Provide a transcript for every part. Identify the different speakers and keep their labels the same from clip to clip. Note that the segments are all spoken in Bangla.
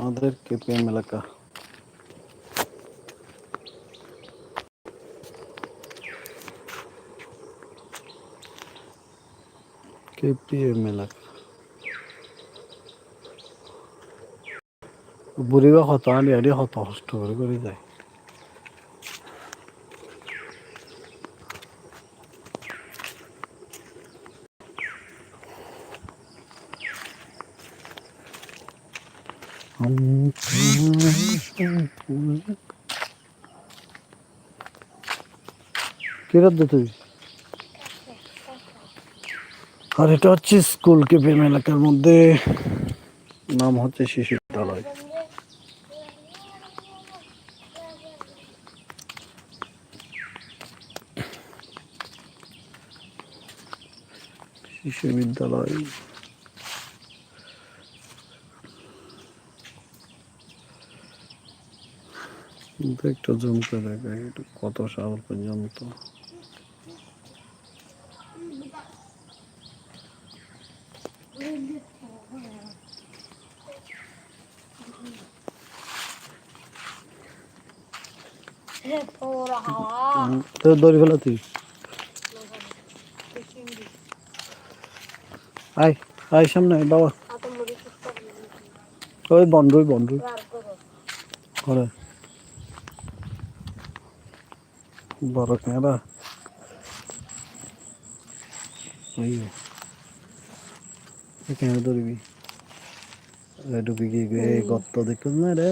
Speaker 1: আমাদের কেপিএম এলাকা কেপিএম এলাকা বুড়িবা কত আনি আনি কত কষ্ট করে করে যায় কিরত তুই? আর এটা হচ্ছে স্কুল কেপিএম এলাকার মধ্যে। নাম হচ্ছে শিশু বিদ্যালয়। শিশু বিদ্যালয়। একটু জুম করে দেখাই কত সাল পর্যন্ত। তো দড়ি ফেলা তুই। আয় আয় সামনে, বাবা। ওই বন্ধুই বন্ধুই করে বড় ক্যামেরা। ওই ক্যামেরা ধরবি। ডুবি গিয়ে গর্ত দেখুন না রে?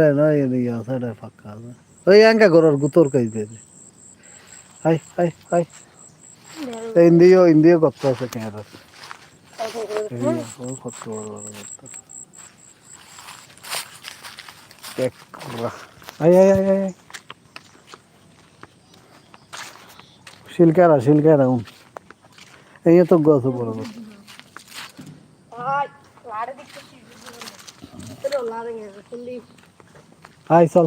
Speaker 1: রে না ফাঁকা আছে। ওই এঙ্কা করার গুতোর কাজ দিয়ে হাই হাই হাই ইন্দিও ইন্দিও গর্ত আছে ক্যামেরা কত বড় বড় দেখ শিলকারা শিলকারা উন এই তো গাছ বড় বড়। আয় চল।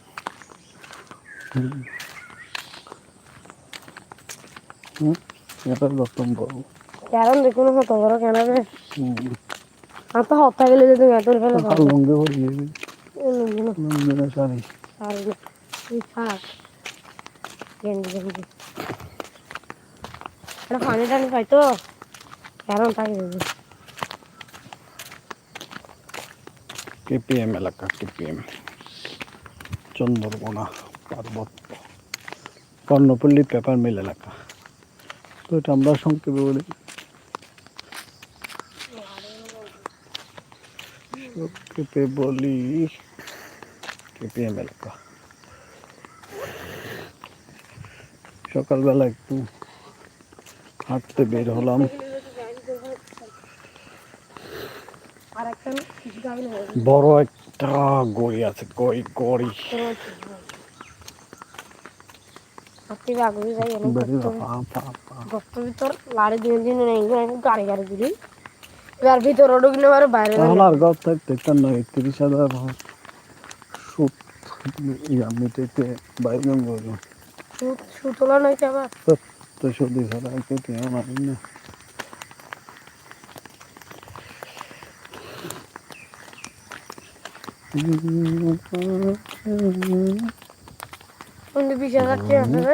Speaker 1: হুম এটা দশম বড়
Speaker 2: কারণ দেখুন, হতো বড় কেন রে?
Speaker 1: হুম
Speaker 2: আর তো হত্যা গেলে যদি এত ফেলে
Speaker 1: আর লঙ্গে পড়ে যাবে লঙ্গে না শাড়ি
Speaker 2: আর তুই থাক গেঞ্জি গেঞ্জি এটা পানি টানি পাই তো। কারণ তাকে দেবে
Speaker 1: কেপিএম এলাকা, কেপিএম। চন্দরকোনা। পার্বত্য কর্ণপল্লী পেপার মিল এলাকা। তো এটা আমরা সংক্ষেপে বলি। সংক্ষেপে বলি কেপিএম এলাকা। সকালবেলা একটু হাঁটতে বের হলাম। বড় একটা গড়ি আছে, গড়ি গড়ি।
Speaker 2: সত্যি আগুলি যাই গর্ত ভিতর লাড়ি দিন দিন নেই গাড়ি গাড়ি দিলি। এবার ভিতর ঢুকলে আবার বাইরে
Speaker 1: এখন আর গপ থাকতে একটা নয় তিরিশ হাজার সুদ ইয়া মিটাইতে বাইরে গেল
Speaker 2: সুত সুতলা তো আবার।
Speaker 1: তো সুদি ছাড়া কেটে আমার না।
Speaker 2: কিন্তু বিশ হাজার টাকা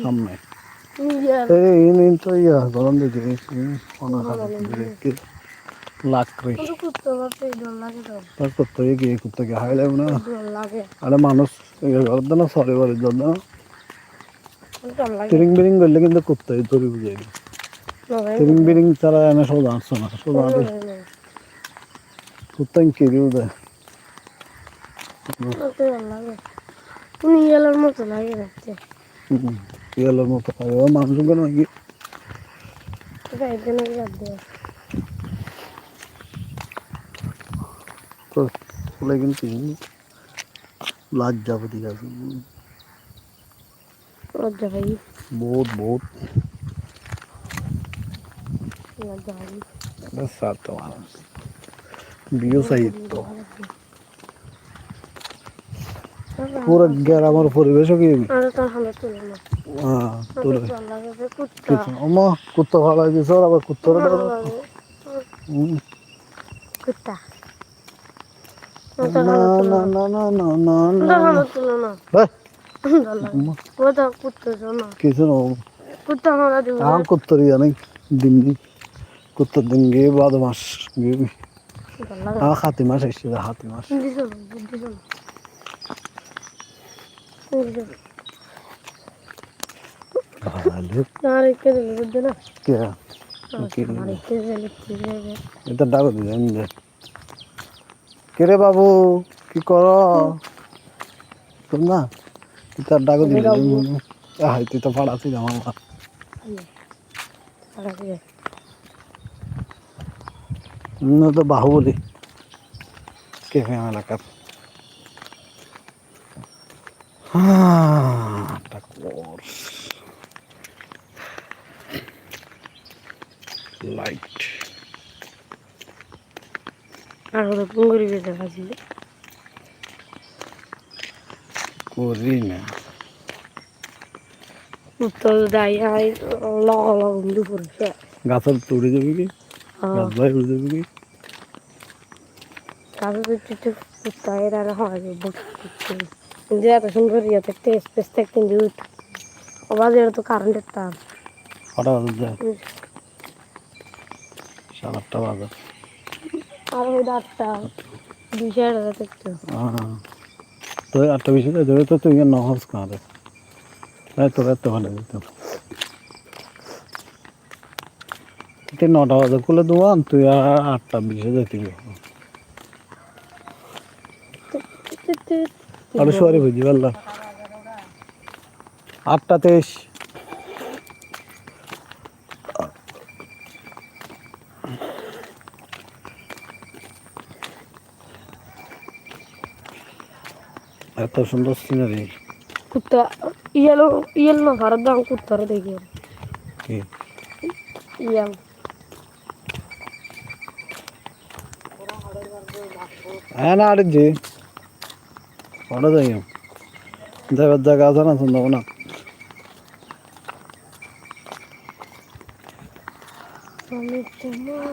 Speaker 1: সামনে। এই ইন তো ইয়া গরম দিকে অনেক হাতে লাকড়ি তার করতে গিয়ে করতে গিয়ে হাইলে না?
Speaker 2: ডর
Speaker 1: আরে মানুষ ইয়ে করতো না সরি বাড়ির জন্য।
Speaker 2: লাগে।
Speaker 1: বিরিং করলে কিন্তু করতে তরি না
Speaker 2: না ভাই
Speaker 1: তিরিং বিরিং ছাড়া এনে সোজা আসছে না সোজা
Speaker 2: না,
Speaker 1: আসে
Speaker 2: না, না, না।
Speaker 1: করতে কি দিও দেয়
Speaker 2: আমার তো ডর লাগে। মতো লাগে
Speaker 1: লজ্জা ঠিক আছে
Speaker 2: লজ্জা ভাই
Speaker 1: বহুত বহুত।
Speaker 2: লজ্জা ভাই
Speaker 1: সাত মানুষ বিয়ে সাহিত্য পুরো গ্রামের পরিবেশও কি?
Speaker 2: আর তার
Speaker 1: হ্যাঁ,
Speaker 2: কুত্তা।
Speaker 1: ভালো লাগেছ আবার কুত্তার
Speaker 2: কুত্তা।
Speaker 1: না না
Speaker 2: না
Speaker 1: না না হ্যাঁ। না কিছু না।
Speaker 2: কুত্তা মারা দিব। আম
Speaker 1: কুত্তর
Speaker 2: দিন গে বাদ গে আ
Speaker 1: হাতি মাস এসে হাতি মাস কেরে বাবু কি কর? না তার ডাকো দিবি তুই তো ফাড়াছি আমার না তো বাহুবলী কে এলাকার হ্যাঁ লাইট
Speaker 2: আর হলো পুঙ্গুরি বেঁধে খাচ্ছি
Speaker 1: করি না।
Speaker 2: উত্তর দাই আই লগ লগ দুপুর
Speaker 1: গাছের তুড়ে যাবি কি? গাছ ভাই উড়ে যাবি কি?
Speaker 2: একটু কুত্তা আর হয় যে এত সুন্দর ইয়ে থাকতে স্পেস থাকতে কিন্তু আবার এটা তো কারেন্টের তার।
Speaker 1: যায় সাড়ে আটটা বাজার
Speaker 2: আর ওই আটটা
Speaker 1: তো ওই আটটা বেশি যায় ধরে তো তুই নহস কাঁদে তাই তোর এত ভালো দিত তুই নটা বাজার করলে দোয়ান তুই আর আটটা বিশে যেতে আরও সরি বুঝি পারলাম। আটটা তেইশ। এত সুন্দর সিনারি
Speaker 2: কুত্তা ইয়েলো ইয়েলো না ভারত দাম কুত্তার দেখি।
Speaker 1: কি?
Speaker 2: ইয়াল
Speaker 1: হ্যাঁ না আরে জি। ওটা যাই যাবার জায়গা আছে না সুন্দর না
Speaker 2: আমি তোমার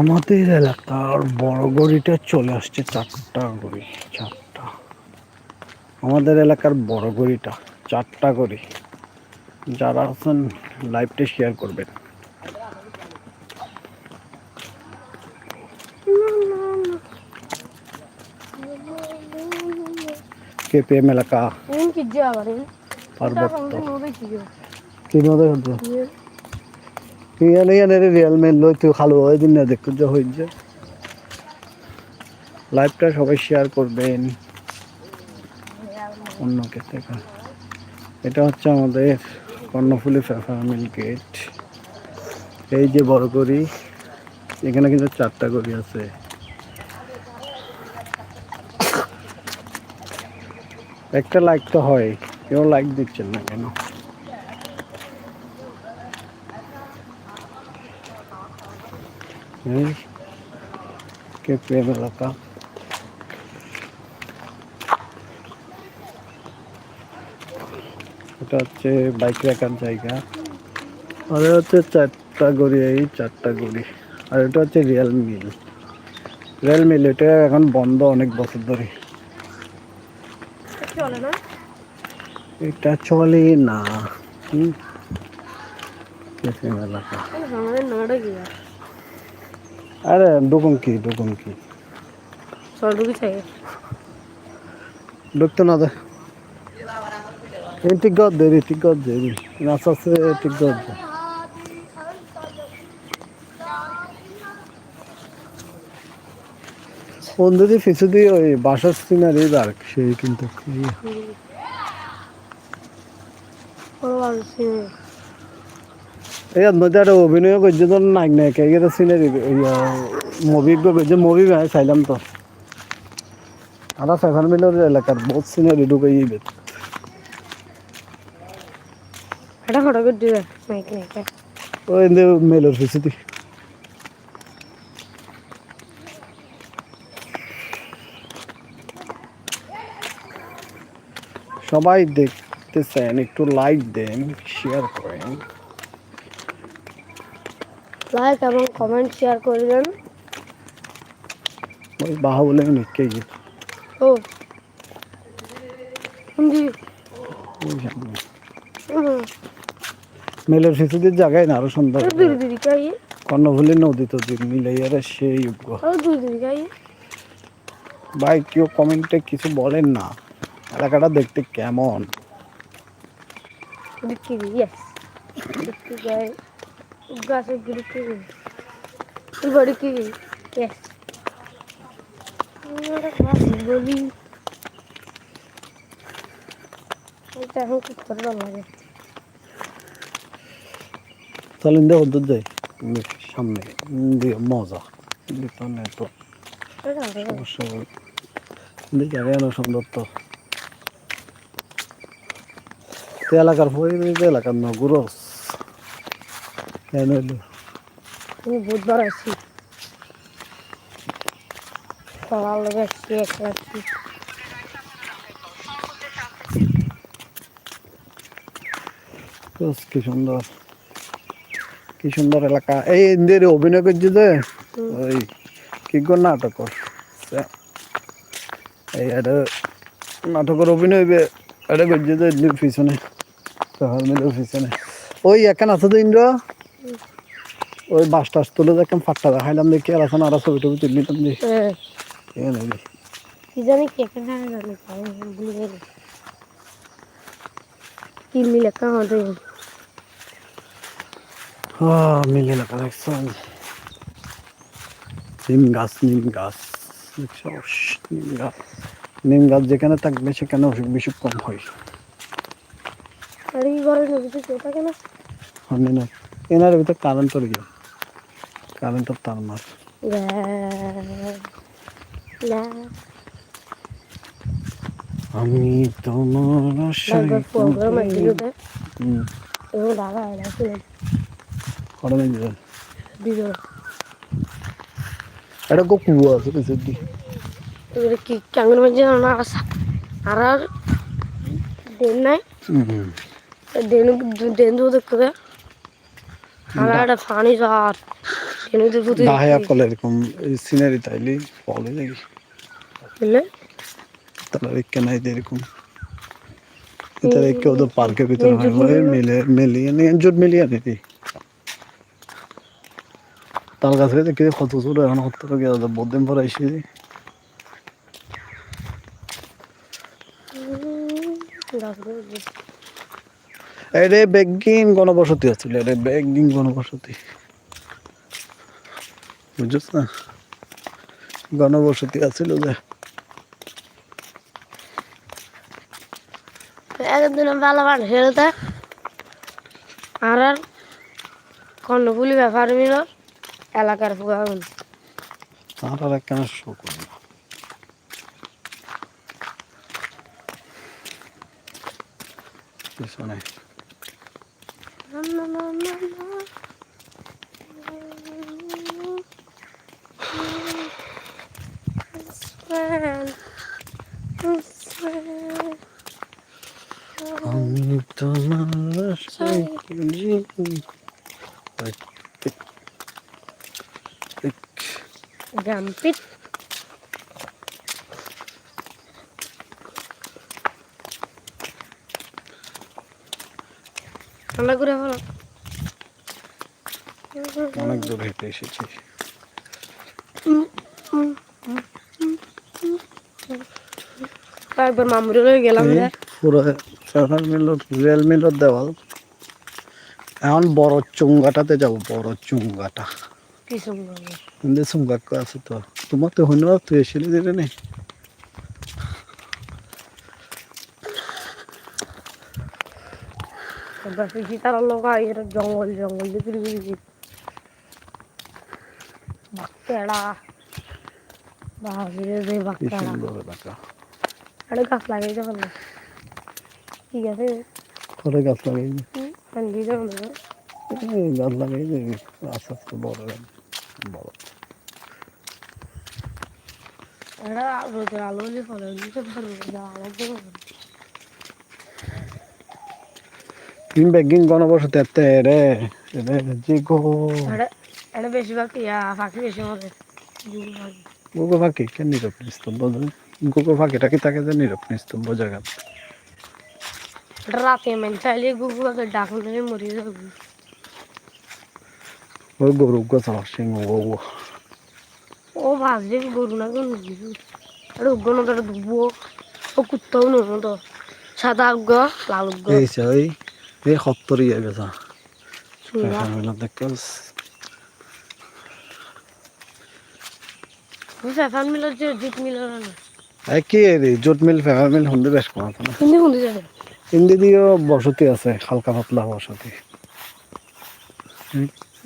Speaker 1: আমাদের এলাকার বড় গড়িটা চলে আসছে চারটা গড়ি চারটা। আমাদের এলাকার বড় গড়িটা চারটা গড়ি যারা আছেন লাইভটা শেয়ার করবেন। কেপিএম এলাকা পার্বত্য। কি ইয়ানে ইয়ানে রিয়াল লই তুই ওই দিন না দেখতে যা হই যে লাইভটা সবাই শেয়ার করবেন অন্য ক্ষেত্রে এটা হচ্ছে আমাদের কর্ণফুলি ফ্যামিলি গেট এই যে বড় গড়ি এখানে কিন্তু চারটা গড়ি আছে একটা লাইক তো হয় কেউ লাইক দিচ্ছেন না কেন এই কে প্রেম এলাকা এটা হচ্ছে বাইক রাখার জায়গা। আর এটা হচ্ছে চারটা গড়ি এই চারটা গড়ি। আর এটা হচ্ছে রিয়েল মিল। রিয়েল মিল এটা এখন বন্ধ অনেক বছর ধরে।
Speaker 2: চলে না?
Speaker 1: এটা চলে না। হুম? এলাকা
Speaker 2: আর
Speaker 1: ডুকুম কি ডুকুম কি?
Speaker 2: চল ঢুকি চাই
Speaker 1: ঢুকতে না দে। এই ঠিক গদ দে রে ঠিক গদ দে রে নাচ আছে ঠিক গদ দে। বন্ধুদের পিছু দিয়ে ওই বাসার সিনারি দাঁড় সেই কিন্তু। এই মধ্যে একটা অভিনয় করছে তো নাক নায়ক এর সিনারি মুভি করছে মুভি ভাই চাইলাম তো। আমরা ফেফার মিলের এলাকার বহুত সিনারি ঢুকে যাবে
Speaker 2: এটা ফটো করে দিবে মাইক নাইকে
Speaker 1: ও এনে মেলের সবাই দেখতেছেন একটু লাইক দেন শেয়ার করেন।
Speaker 2: লাইক এবং কমেন্ট শেয়ার করে দেন
Speaker 1: ওই বাহা বলে নিকে গিয়ে।
Speaker 2: ও।
Speaker 1: মেলের দিয়ে জায়গায় না আরও সুন্দর কর্ণফুলী নদী তো মিলাইয়ারে সেই যোগ্য ভাই কেউ কমেন্টে কিছু বলেন না। এলাকাটা দেখতে কেমন?
Speaker 2: দেখি দেখি কি বলি। এটা এখন খুব করে লাগে?
Speaker 1: তাহলে ওদের যাই ইন্দে সামনে। দিয়ে মজা। ভিতরে তো সুন্দর তো। তো এলাকার পরিবেশ এলাকার না গুরস কেন
Speaker 2: আমি বুধবার আছি। সকাল
Speaker 1: কি সুন্দর। কি সুন্দর এলাকা। এই ইন্দের অভিনয় করছে যে? ওই কি কর নাটক? এই এটা নাটকের অভিনয় এটা করছে যে ইন্দির পিছনে। শহর মিলের পিছনে। ওই এখান আছে তো ইন্দ্র? ওই বাস টাস তুলে দেখলাম ফাট্টা দেখাইলাম দেখি আর এখন আর ছবি টবি তুললিতাম যে
Speaker 2: হ্যাঁ।
Speaker 1: এ নাকি
Speaker 2: কি জানি কে কে জানি জানি ভুলে গেলি। কি লেখা আমাদের
Speaker 1: আহ, মিল এলাকা দেখছেন নিম গাছ নিম গাছ নিম গাছ। নিম গাছ যেখানে থাকবে সেখানে অসুখ বিসুখ কম হয়।
Speaker 2: আর ঘরে থাকে না।
Speaker 1: এনার ভিতরে কারেন্টের গিয়ে কারেন্টের তার মার। আমি তোমার আশায়
Speaker 2: করে
Speaker 1: এটা কুয়া আছে
Speaker 2: কি মাঝে না আসা। আর আর দেন নাই। দেন দেন দু দেখতে দেয় আর আর দু ফুটে
Speaker 1: দাহায়া ফলে এরকম এই সিনারি তাইলে ফলে দেখি
Speaker 2: বুঝলে
Speaker 1: তারা রেখে নাই যে এরকম। এটা রেখে ওদের পার্কের ভিতরে হয় ওই মিলে মিলিয়ে নিয়ে জোট মিলিয়ে নিতি তার কাছে দেখি কত এখন বহুত দিন পর এরে বেগিং গণবসতি আছিল এরে বেগিং গণবসতি। বুঝছ না? গণবসতি আছিল যে।
Speaker 2: একদিন ভালো মানুষ হেলতে আর আর কর্ণফুলি ব্যাপার মিল এলাকার
Speaker 1: আর একখানা করল পিছনে
Speaker 2: না, না, না, না, না। Sven, Sven.
Speaker 1: আমি তোমার।
Speaker 2: Gampit. ঠান্ডা করে ফেলো
Speaker 1: অনেক দূর হেঁটে এসেছি
Speaker 2: একবার মামুরে গেলাম
Speaker 1: পুরো মিলর দেওয়াল। এখন বড় চুঙ্গাটাতে যাব বড় চুঙ্গাটা।
Speaker 2: কি
Speaker 1: আছে তো। তোমার তো তুই এসেলি দিলে
Speaker 2: লোক জঙ্গল জঙ্গল দিয়ে
Speaker 1: কি
Speaker 2: একটা গাছ লাগাইতে পারল ঠিক আছে?
Speaker 1: গাছ লাগাই গাছ লাগাই আস্তে আস্তে বড় হবে। বড়।
Speaker 2: এটা রোদের আলো হলে ফলে দিতে পারব না আলো দেবো না।
Speaker 1: কিনবে গিন গণবসতি এতে রে রে জি গো।
Speaker 2: এটা বেশিরভাগ ইয়া পাখি বেশি মরে
Speaker 1: গুগো ফাঁকি কেন নীরব নিস্তব্ধ গুগো ফাঁকিটা কি তাকে যে নীরব নিস্তব্ধ জায়গা
Speaker 2: রাতে মেন চাইলে গুগল পাখি নিয়ে মরে যাবে।
Speaker 1: ওই গরু গোছা সিং ও ও।
Speaker 2: ও ভাজলে গরু না কোনো কিছু এটা উগ্র না তো ধুবো ও কুত্তাও নেব তো সাদা উগ্র লাল উগ্র।
Speaker 1: এই সে ওই এই সত্তরই যাবে যা
Speaker 2: সুন্দর
Speaker 1: দেখস
Speaker 2: ফ্যাফান মিলার যে জিত মিলার না
Speaker 1: কি জোট মিল ফেভার মিল হন্দে বেশ কম
Speaker 2: হিন্দি হিন্দি যাবে।
Speaker 1: হিন্দি দিয়েও বসতি আছে হালকা পাতলা বসতি।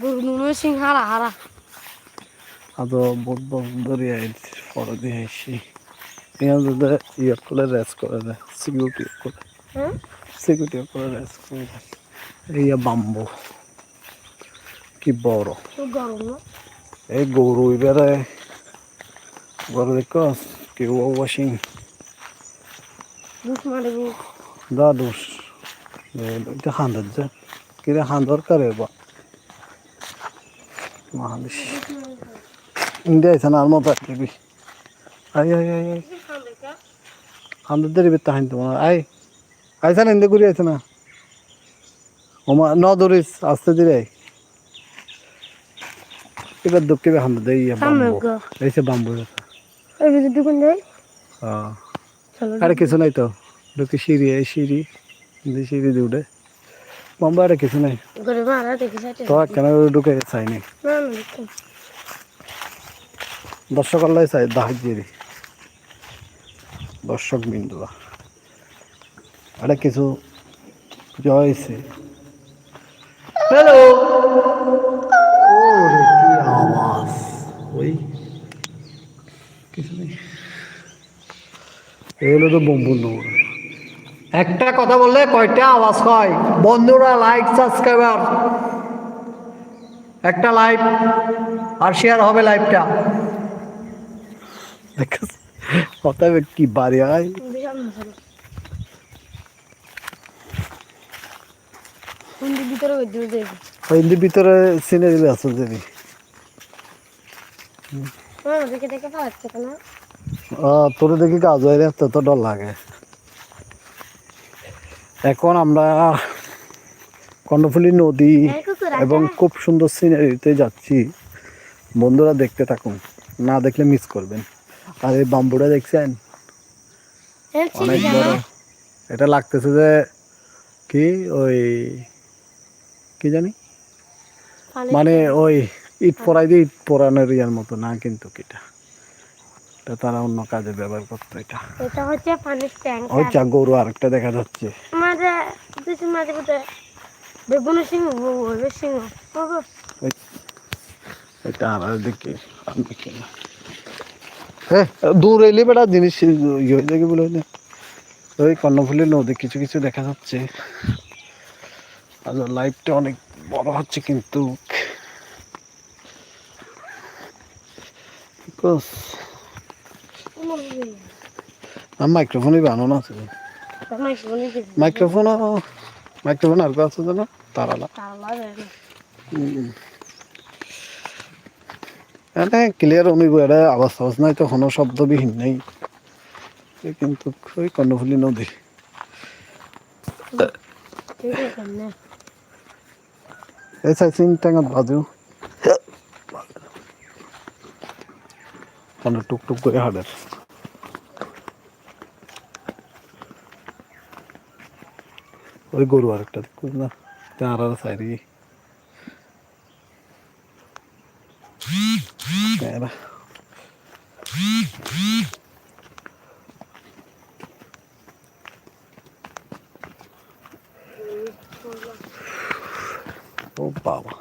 Speaker 2: গরু নুনো সিং হারা হারা।
Speaker 1: আদো বহুত ধরে দিয়ে আইসি ইয়ার যদি ইয়ে করে রেস করে দেয় সিকিউরিটি করে।
Speaker 2: হ্যাঁ?
Speaker 1: সিকিউরিটি করে রেস করে এই বাম্বু কি বড়। এই গরু এবারে গরু দেখো কি ওয়াশিং?
Speaker 2: দুষ মারে গু
Speaker 1: দা দোষ। এটা হান্দার যে। কিরে হান্দর করে বা? মহাদেশ ইন্ডিয়া আছে না আর মতো দিবি আই আই আই আই। হান্দার দেরি বেতা হাইন তোমার। আই আইসা না ইন্দে ঘুরি আছে না? ওমা ন দৌড়িস আস্তে ধীরে আই। এবার দুঃখে হান্দার দেই বাম্বু। এইসে বাম্বু।
Speaker 2: দোকান যাই
Speaker 1: আরে কিছু নাই তো। ঢুকে সিঁড়ি এই সিঁড়ি সিঁড়ি দিয়ে উঠে। বম্বে আরে কিছু নাই। তো কেন ঢুকে চাইনি
Speaker 2: না না দেখো।
Speaker 1: দর্শক আল্লাহ চাই দাহাজ দিয়ে দর্শক বিন্দুরা আরে কিছু জয়ছে। হ্যালো ওরে কি আওয়াজ। ওই কিছু নেই এগুলো তো বম্বু একটা কথা বললে কয়টা আওয়াজ হয়? বন্ধুরা লাইক সাবস্ক্রাইবার একটা লাইভ আর শেয়ার হবে লাইভটা কথা কি বাড়ি আয়?
Speaker 2: বিশাল ভিতরে
Speaker 1: সিনারি আছে যদি
Speaker 2: হ্যাঁ দেখে দেখে কেন?
Speaker 1: তোর দেখি কাজ হয় রে তো ডর লাগে। এখন আমরা কর্ণফুলী নদী এবং খুব সুন্দর সিনারিতে যাচ্ছি। বন্ধুরা দেখতে থাকুন না দেখলে মিস করবেন। আর এই বাম্বুটা দেখছেন? অনেক বড়। এটা লাগতেছে যে কি ওই কি জানি? মানে ওই ইট পরাই দিয়ে ইট পরানোর ইয়ার মতো না কিন্তু কিটা। এটা তারা অন্য কাজে ব্যবহার করতো এটা।
Speaker 2: এটা হচ্ছে পানির ট্যাঙ্ক
Speaker 1: ওই গরু আরেকটা দেখা যাচ্ছে।
Speaker 2: মাঝে কিছু মাঝে মধ্যে বেগুন সিংহ বলবে সিংহ
Speaker 1: এটা আর দেখি দেখি হ্যাঁ দূর এলে বেটা জিনিস ইয়ে হয়ে যাবে বলে ওই কর্ণফুলী নদী কিছু কিছু দেখা যাচ্ছে। আর লাইভটা অনেক বড় হচ্ছে কিন্তু। আমার মাইক্রোফোনই বানানো আছে। মাইক্রোফোন মাইক্রোফোন আর আছে না তারালা। এনে ক্লিয়ার অনুব এটা আওয়াজ আওয়াজ নাই তো কোনো শব্দবিহীন নেই। কিন্তু ওই কর্ণফুলী নদী। এই সাইসিং ট্যাঙ্গাত বাজু। মানে টুকটুক করে হাডের ওই গরু আরেকটা দেখুন না তার আর সাইরি এরা ও বাবা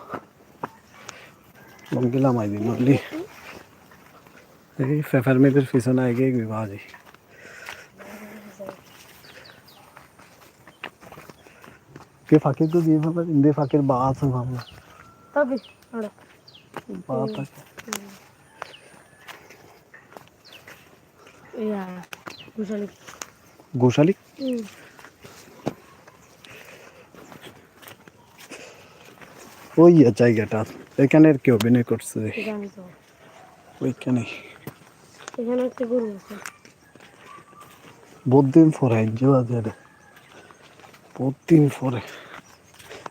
Speaker 1: গেলাম আই দিন অনলি এই ফেফার মেপের পিছনে আগে বাজি কে ফাঁকে তো দিয়ে ফেলার ইন্দে ফাঁকের বা আছে ভাবনা
Speaker 2: তবে ওরা
Speaker 1: বা থাকে
Speaker 2: ইয়া গুছালি
Speaker 1: গোশালি ওই জায়গাটা এখানে আর কি অভিনয় করছে
Speaker 2: জানি তো
Speaker 1: ওইখানে
Speaker 2: এখানে একটা গরু আছে।
Speaker 1: বহুত দিন পরে আইনছে বাজারে বহুত দিন পরে।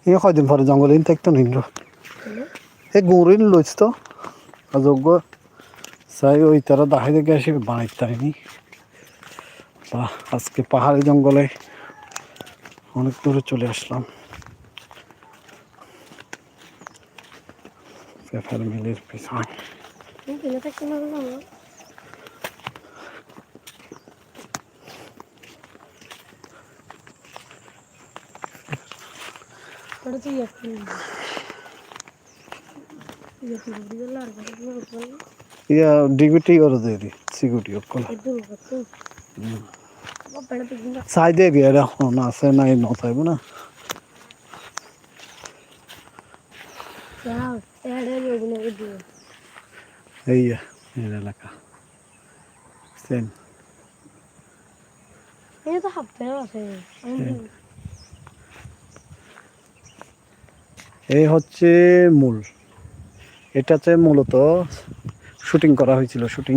Speaker 1: এই কয়দিন পরে জঙ্গলে থাকতো নিন্দ্র এই গৌরিন লইছ তো। অযোগ্য চাই ওই তারা দাহাই দেখে আসে বানাইতাইনি বা আজকে পাহাড়ি জঙ্গলে অনেক দূরে চলে আসলাম। পেপার মিলের পিছনে
Speaker 2: কিনে থাকতে না বললাম না ওটা তো ইয়ে কিনে ইয়ে কিনে দিয়ে লাল করে
Speaker 1: ইয়া ডিগুটি করে দিয়ে দি সিকিউরিটি অকল
Speaker 2: একটু কত বাপড়া তো কিনা
Speaker 1: চাই দিয়ে গিয়ে এখন আছে নাই নচাইব না
Speaker 2: যাও এড়ে লোগুনে দিয়ে
Speaker 1: এই হচ্ছে মূল। এটাতে মূলত শুটিং করা হয়েছিল, শুটিং।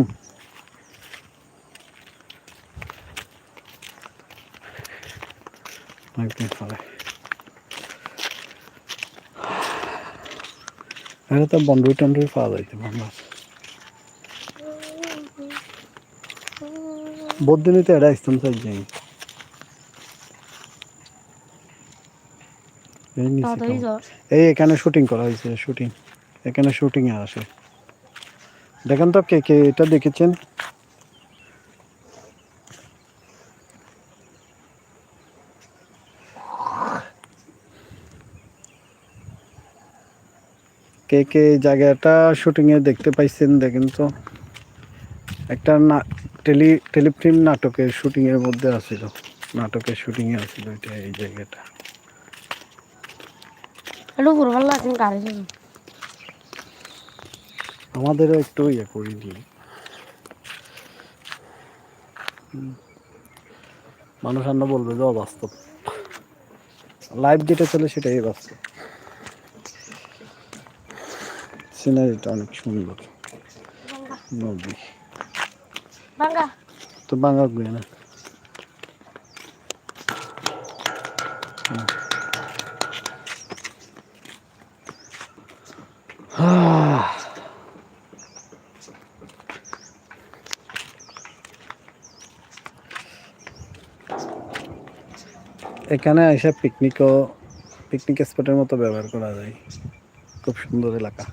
Speaker 1: তো বন্ডুই টন্ডুই পাওয়া যাইতে বাংলা বদিনই তো এটা আসতাম চাই যাই। এই নিচে এখানে শুটিং করা হয়েছে শুটিং এখানে শুটিং এ আসে। দেখেন তো কে কে এটা দেখেছেন? কে কে জায়গাটা শুটিং এ দেখতে পাইছেন দেখেন তো। একটা না টেলি টেলিফিল্ম নাটকের শুটিং এর মধ্যে আছিল নাটকের শুটিং এ আছিল এটা এই জায়গাটা।
Speaker 2: একটু গাড়ি
Speaker 1: আমাদেরও একটু ইয়ে করি দিই। মানুষ আমরা বলবে যে অবাস্তব। লাইভ যেটা চলে সেটাই বাস্তব। সিনারিটা অনেক সুন্দর। নদী। তো বাঙা গুয়ে না। এখানে এসে পিকনিকও পিকনিক স্পটের মতো ব্যবহার করা যায়। খুব সুন্দর এলাকা।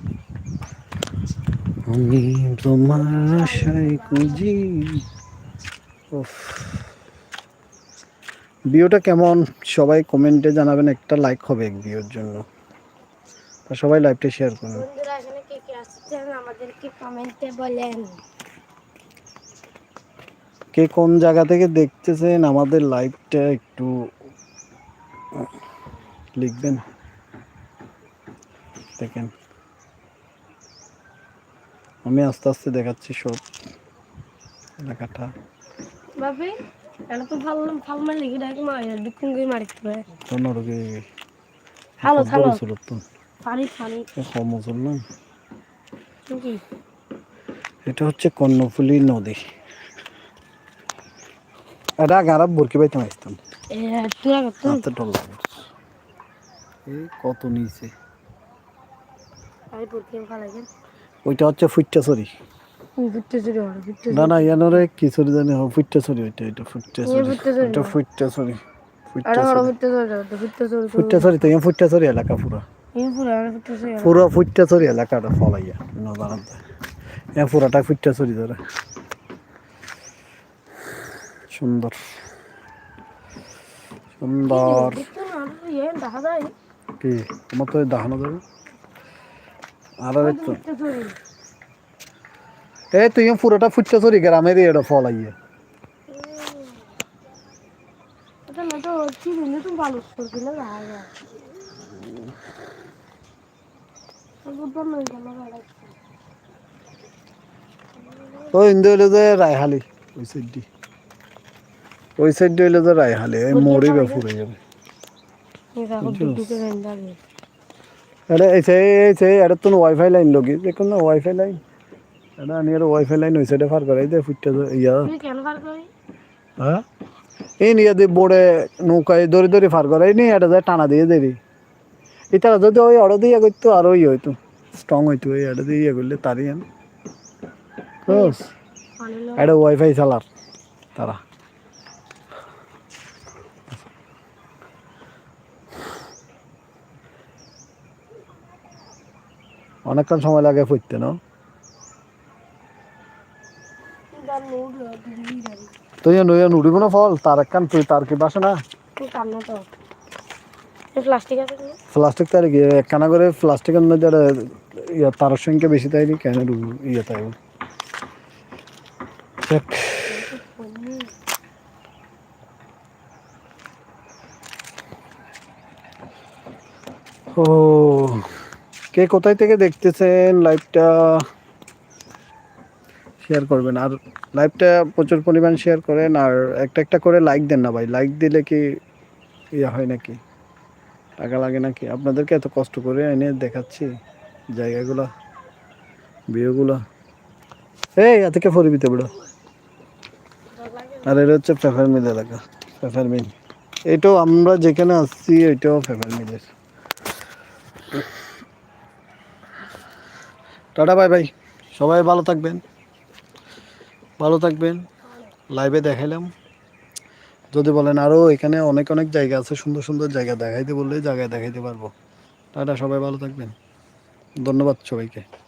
Speaker 1: আমি তোমার আশায় খুঁজি। ভিডিওটা কেমন? সবাই কমেন্টে জানাবেন একটা লাইক হবে এক ভিডিওর জন্য। সবাই লাইভটা শেয়ার করুন।
Speaker 2: কে
Speaker 1: কোন জায়গা থেকে দেখতেছেন আমাদের লাইভটা একটু লিখবেন। দেখেন। আমি আস্তে আস্তে দেখাচ্ছি সব এলাকাটা
Speaker 2: বাপি এটা তো ভালো ভালো মারলে কি ডাইরেক্ট মারি দুকুন গই মারিতে পারে।
Speaker 1: তোনরগে
Speaker 2: হ্যালো হ্যালো
Speaker 1: সুরতন
Speaker 2: পানি পানি
Speaker 1: সমজল না
Speaker 2: কি?
Speaker 1: এটা হচ্ছে কর্ণফুলী নদী। এটা গারাব বরকি আসতাম
Speaker 2: তুরা কত
Speaker 1: হাতে এই কত নিচে ওইটা হচ্ছে না না ইয়ানোরে কি জানি ওইটা এটা এটা তো। ইয়া এলাকা পুরো।
Speaker 2: এই পুরো আর বুঝতে চুরি
Speaker 1: পুরো ফুট্টাছড়ি এলাকাটা ফলাইয়া পুরাটা ধরে। সুন্দর। সুন্দর
Speaker 2: দেখতে না ইয়ে দেখা যায়
Speaker 1: কি আমার তো দেখানো যাবে আর একটু
Speaker 2: বুঝতে চুরি
Speaker 1: এ তুই পুরোটা ফুট্টাছড়ি গ্রামের এটা ফলাইয়া
Speaker 2: এটা না তো চিনি না তো ভালো করবি না দেখা যায় বুঝলাম না কেন ভালো
Speaker 1: ওই ইন্দু হইল যে রায়হালি ওই সাইড ওই সাইড হইল যে রায়হালি এই মোড়ে বেফুরে যাবে।
Speaker 2: এই দেখো দুটো রেন যাবে
Speaker 1: এটা এই সেই এই সেই এটা তো ওয়াইফাই লাইন লগি দেখুন না ওয়াইফাই লাইন। এটা নিয়ে ওয়াইফাই লাইন ওই সাইডে ফার করে এই যে ফুটটা ইয়া। হ্যাঁ? এই নিয়ে দিয়ে বোর্ডে নৌকায় দড়ি দড়ি ফার করে এই নিয়ে এটা যায় টানা দিয়ে দেরি এটা যদি ওই অর্ডার দিয়ে করতো আরও ইয়ে হইতো স্ট্রং হইতো এই এটা দিয়ে ইয়ে করলে তারই আন এটা ওয়াইফাই চালার তারা। অনেকক্ষণ সময় লাগে ফুটতে না? তুই নইয়া নুড়িব না ফল? তার একখান তুই তার কি বাসে না?
Speaker 2: প্লাস্টিক
Speaker 1: তার কি? একখানা করে প্লাস্টিকের মধ্যে ইয়া তারের সংখ্যা বেশি তাই কেন ইয়ে তাই ও। কে কোথায় থেকে দেখতেছেন লাইভটা শেয়ার করবেন। আর লাইভটা প্রচুর পরিমাণ শেয়ার করেন। আর একটা একটা করে লাইক দেন না ভাই। লাইক দিলে কি ইয়ে হয় নাকি? টাকা লাগে নাকি? আপনাদেরকে এত কষ্ট করে এনে দেখাচ্ছি জায়গাগুলো ভিউগুলো এই এত কে ফরিবি তো বড় আর এটা হচ্ছে পেপার মিল এলাকা। পেপার মিল এটাও আমরা যেখানে আসছি এটাও পেপার মিলের টাটা, বাই বাই। সবাই ভালো থাকবেন। ভালো থাকবেন। লাইভে দেখাইলাম। যদি বলেন আরও এখানে অনেক অনেক জায়গা আছে, সুন্দর সুন্দর জায়গা দেখাইতে বললে জায়গায় দেখাইতে পারব। টাটা, সবাই ভালো থাকবেন। ধন্যবাদ সবাইকে।